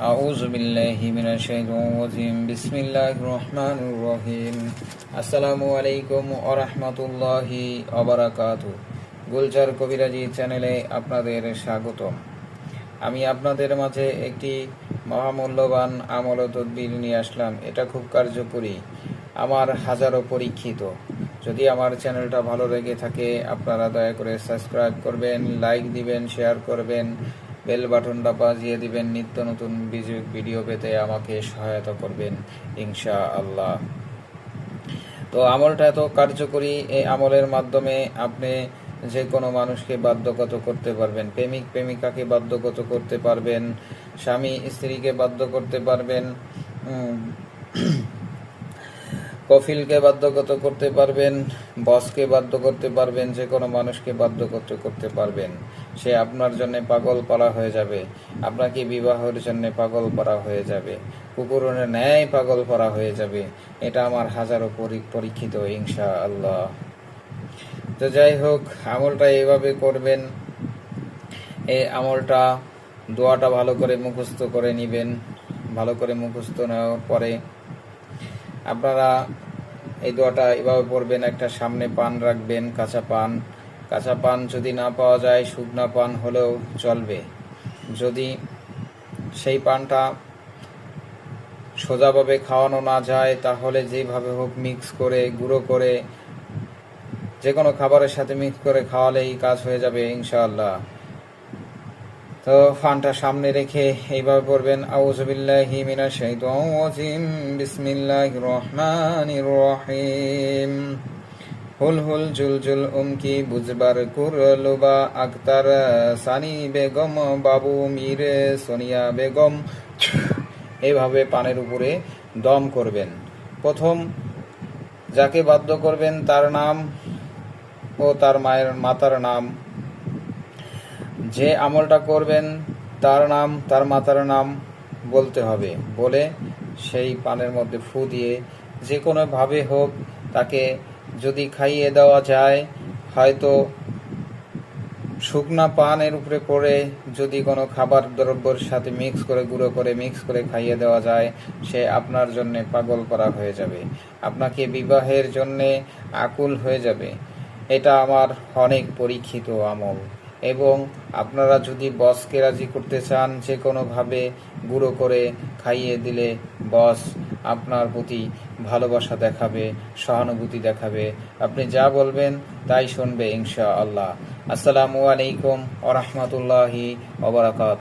أعوذ بالله من الشيطان الرجيم بسم الله الرحمن الرحيم আসসালামু আলাইকুম ওরহমতুল্লাহি অবরাকাতু গুলজার কবিরাজি চ্যানেলে আপনাদের স্বাগতম আমি আপনাদের মাঝে একটি মহামূল্যবান আমল ও তদবির নিয়ে আসলাম এটা খুব কার্যকরী আমার হাজারো পরীক্ষিত যদি আমার চ্যানেলটা ভালো লেগে থাকে আপনারা দয়া করে সাবস্ক্রাইব করবেন লাইক দিবেন শেয়ার করবেন বেল বাটনটা বাজিয়ে দিবেন, নিত্য নতুন ভিডিও পেতে আমাকে সহায়তা করবেন ইনশা আল্লাহ তো আমলটা এত কার্যকরী এই আমলের মাধ্যমে আপনি যে কোনো মানুষকে বাধ্যগত করতে পারবেন, প্রেমিক, প্রেমিকাকে বাধ্যগত করতে পারবেন, স্বামী, স্ত্রীকে বাধ্য করতে পারবেন কফিলকে বাধ্যগত করতে পারবেন, বসকে বাধ্য করতে পারবেন, যে কোনো মানুষকে বাধ্য করতে পারবেন। সে আপনার জন্য পাগল পারা হয়ে যাবে। আপনাকে বিবাহের জন্য পাগল পারা হয়ে যাবে। কুকুরের ন্যায় পাগল পারা হয়ে যাবে। এটা আমার হাজারো পরি- পরীক্ষিত ইনশা আল্লাহ তো যাই হোক, আমলটা এইভাবে করবেন। এই আমলটা দোয়াটা ভালো করে মুখস্থ করে নেবেন। ভালো করে মুখস্থ নেওয়ার পরে আপনারা এই দোয়াটা এভাবে পড়বেন, একটা সামনে পান রাখবেন, কাঁচা পান। কাঁচা পান যদি না পাওয়া যায়, শুকনা পান হলেও চলবে। যদি সেই পানটা সোজাভাবে খাওয়ানো না যায়, তাহলে যেভাবে হোক মিক্স করে, গুঁড়ো করে যে কোনো খাবারের সাথে মিক্স করে খাওয়ালেই কাজ হয়ে যাবে, ইনশাআল্লাহ। তো ফানটা সামনে রেখে এইভাবে পড়বেন আউযুবিল্লাহি মিনাশ শাইতানির রাজিম। বিসমিল্লাহির রহমানির রহিম। হুল হুল জুল জুল উমকি বুজবার কুরলুবা। আক্তার সানি বেগম, বাবু মীর সোনিয়া বেগম। এইভাবে পানের উপরে দম করবেন। প্রথম যাকে বাধ্য করবেন তার নাম ও তার মায়ের, মাতার নাম যে আমলটা করবেন, তার নাম, তার মাতার নাম বলতে হবে। বলে সেই পানের মধ্যে ফু দিয়ে যে কোনোভাবে হোক তাকে যদি খাইয়ে দেওয়া যায়, হয়তো শুকনা পানের উপরে পড়ে যদি কোনো খাবার দ্রব্যের সাথে মিক্স করে, গুঁড়ো করে মিক্স করে খাইয়ে দেওয়া যায়, সে আপনার জন্য পাগল করা হয়ে যাবে। আপনাকে বিবাহের জন্যে আকুল হয়ে যাবে। এটা আমার অনেক পরীক্ষিত আমল। এবং আপনারা যদি বসকে রাজি করতে চান যে কোনোভাবে গুঁড়ো করে খাইয়ে দিলে বস আপনার প্রতি ভালোবাসা দেখাবে, সহানুভূতি দেখাবে। আপনি যা বলবেন তাই শুনবে ইনশা আল্লাহ আসসালামু আলাইকুম ওরহমতুল্লাহি ওবরাকাত